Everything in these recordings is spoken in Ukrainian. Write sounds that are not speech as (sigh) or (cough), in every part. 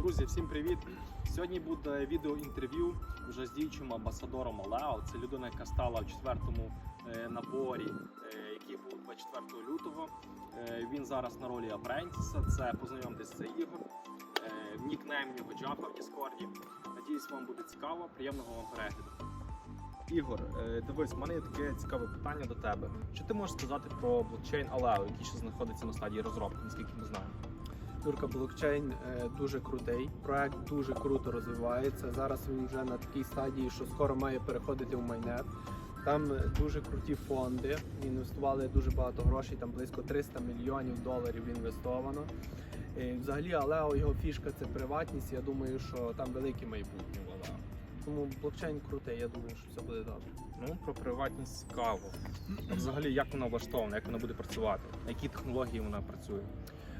Друзі, всім привіт! Сьогодні буде відеоінтерв'ю вже з діючим амбасадором Алео. Це людина, яка стала в четвертому е, наборі, е, який був 24 лютого. Е, він зараз на ролі Апрентіса. Це познайомтесь, це Ігор. Нікнейм в нього Джафа в Діскорді. Надіюсь, вам буде цікаво. Приємного вам перегляду. Ігор, дивись, у мене є таке цікаве питання до тебе. Що ти можеш сказати про блокчейн Алео, який ще знаходиться на стадії розробки, наскільки ми знаємо? Юрка блокчейн е, дуже крутий. Проект дуже круто розвивається. Зараз він вже на такій стадії, що скоро має переходити в майнет. Там е, дуже круті фонди. Інвестували дуже багато грошей, там близько 300 мільйонів доларів інвестовано. І взагалі, Алео його фішка це приватність. Я думаю, що там велике майбутнє в. Тому блокчейн крутий, я думаю, що все буде добре. Ну, про приватність цікаво. Взагалі, як вона влаштована, як вона буде працювати, на які технології вона працює?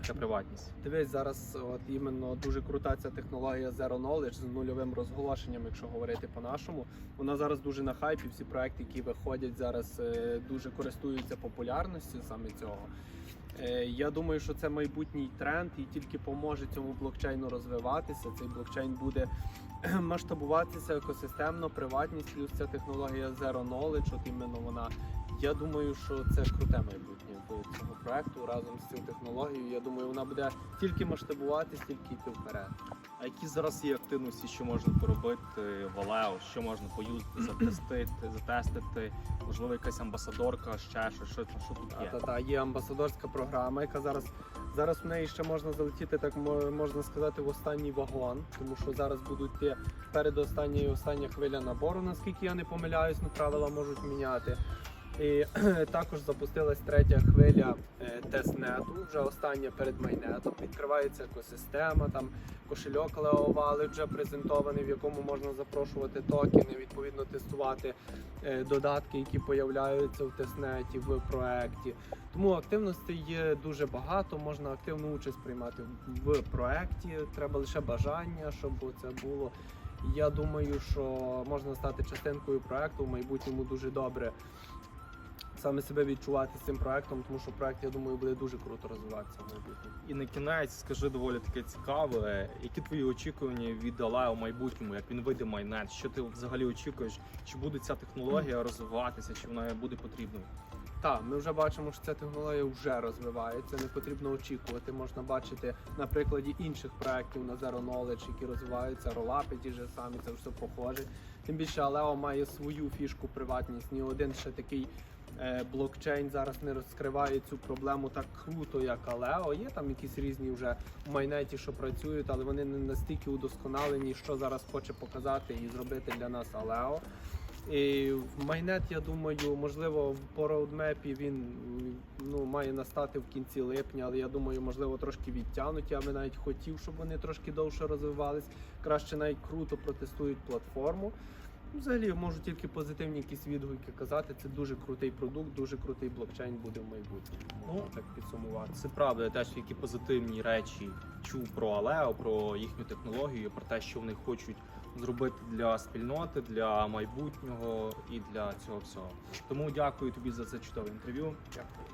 Ця приватність. Дивись, зараз от іменно дуже крута ця технологія Zero Knowledge з нульовим розголошенням, якщо говорити по-нашому. Вона зараз дуже на хайпі. Всі проекти, які виходять зараз, е, дуже користуються популярністю саме цього. Е, Я думаю, що це майбутній тренд і тільки поможе цьому блокчейну розвиватися. Цей блокчейн буде (clears throat) масштабуватися екосистемно, приватність плюс ця технологія Zero Knowledge, от іменно вона. Я думаю, що це круте майбутнє в цього проекту разом з цією технологією. Я думаю, вона буде тільки масштабуватись, тільки йти вперед. А які зараз є активності, що можна поробити в Алео, що можна поюзати, затестити, (clears throat) затестити, можливо, якась амбасадорка, ще що, що, що тут є. та та є амбасадорська програма, яка зараз зараз в неї ще можна залетіти, так мо- можна сказати, в останній вагон, тому що зараз будуть йти передостання і остання хвиля набору, наскільки я не помиляюсь, ну правила можуть міняти. І (clears throat) також запустилась третя хвиля е, тестнету, вже остання перед майнетом. Відкривається екосистема, там кошельок Wallet вже презентований, в якому можна запрошувати токени, відповідно тестувати е, додатки, які появляються в тестнеті в проекті. Тому активностей є дуже багато. Можна активну участь приймати в проекті. Треба лише бажання, щоб це було. Я думаю, що можна стати частинкою проекту в майбутньому дуже добре. Саме себе відчувати з цим проектом, тому що проект, я думаю, буде дуже круто розвиватися в майбутньому. І на кінець скажи доволі таке цікаве. Які твої очікування від Алео в майбутньому, як він вийде майнет? Що ти взагалі очікуєш? Чи буде ця технологія розвиватися, чи вона буде потрібною? Так, ми вже бачимо, що ця технологія вже розвивається. Не потрібно очікувати. Можна бачити на прикладі інших проєктів на Zero Knowledge, які розвиваються, ролапи ті ж самі, це все похоже. Тим більше Алео має свою фішку приватність. Ні один ще такий блокчейн зараз не розкриває цю проблему так круто, як Алео. Є там якісь різні вже майнеті, що працюють, але вони не настільки удосконалені, що зараз хоче показати і зробити для нас Алео. І майнет, я думаю, можливо, по роудмепі він ну, має настати в кінці липня, але я думаю, можливо, трошки відтягнуть. Я би навіть хотів, щоб вони трошки довше розвивались. Краще навіть круто протестують платформу. Ну, Взагалі можу тільки позитивні якісь відгуки казати. Це дуже крутий продукт, дуже крутий блокчейн буде в майбутньому. Можна Ну, так підсумувати. Це правда, я теж які позитивні речі чув про Алео, про їхню технологію, про те, що вони хочуть зробити для спільноти, для майбутнього і для цього всього. Тому дякую тобі за це чудове інтерв'ю. Дякую.